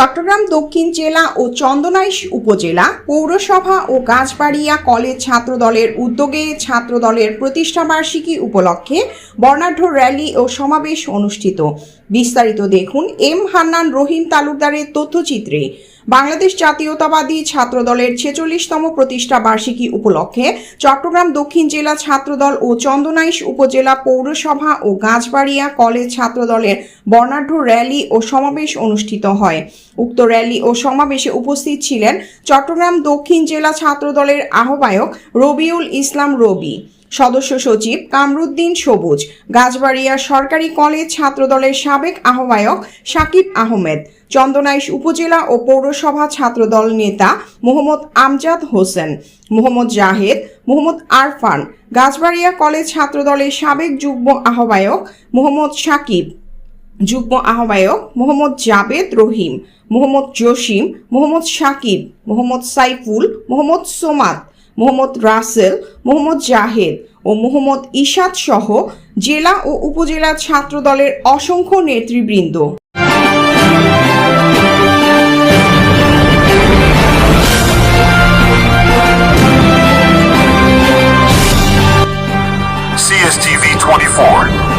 চট্টগ্রাম, দক্ষিণ জেলা ও চন্দনাইশ উপজেলা পৌরসভা ও গাছবাড়িয়া কলেজ ছাত্র দলের উদ্যোগে ছাত্র ছাত্রদলের প্রতিষ্ঠাবার্ষিকী উপলক্ষে বর্ণাঢ্য র্যালি ও সমাবেশ অনুষ্ঠিত। বিস্তারিত দেখুন এম হান্নান রহিম তালুকদারের তথ্যচিত্রে। বাংলাদেশ জাতীয়তাবাদী ছাত্রদলের ছেচল্লিশতম প্রতিষ্ঠা বার্ষিকী উপলক্ষে চট্টগ্রাম দক্ষিণ জেলা ছাত্রদল ও চন্দনাইশ উপজেলা পৌরসভা ও গাছবাড়িয়া কলেজ ছাত্রদলের বর্ণাঢ্য র্যালি ও সমাবেশ অনুষ্ঠিত হয়। উক্ত র্যালি ও সমাবেশে উপস্থিত ছিলেন চট্টগ্রাম দক্ষিণ জেলা ছাত্রদলের আহ্বায়ক রবিউল ইসলাম রবি। সদস্য সচিব কামরুদ্দিন সবুজ, গাছবাড়িয়া সরকারি কলেজ ছাত্রদলের সাবেক আহ্বায়ক সাকিব আহমেদ, চন্দনাইশ উপজেলা ও পৌরসভা ছাত্রদল নেতা মোহাম্মদ আমজাদ হোসেন, মোহাম্মদ জাহেদ, মোহাম্মদ আরফান, গাছবাড়িয়া কলেজ ছাত্রদলের সাবেক যুগ্ম আহ্বায়ক মোহাম্মদ সাকিব, যুগ্ম আহ্বায়ক মোহাম্মদ জাবেদ রহিম, মোহাম্মদ জসিম, মোহাম্মদ সাকিব, মোহাম্মদ সাইফুল, মোহাম্মদ সোমাদ মোহাম্মদ রাসেল, মোহাম্মদ জাহেদ ও মোহাম্মদ ইশাদ সহ জেলা ও উপজেলা ছাত্র দলের অসংখ্য নেতৃবৃন্দ। CSTV 24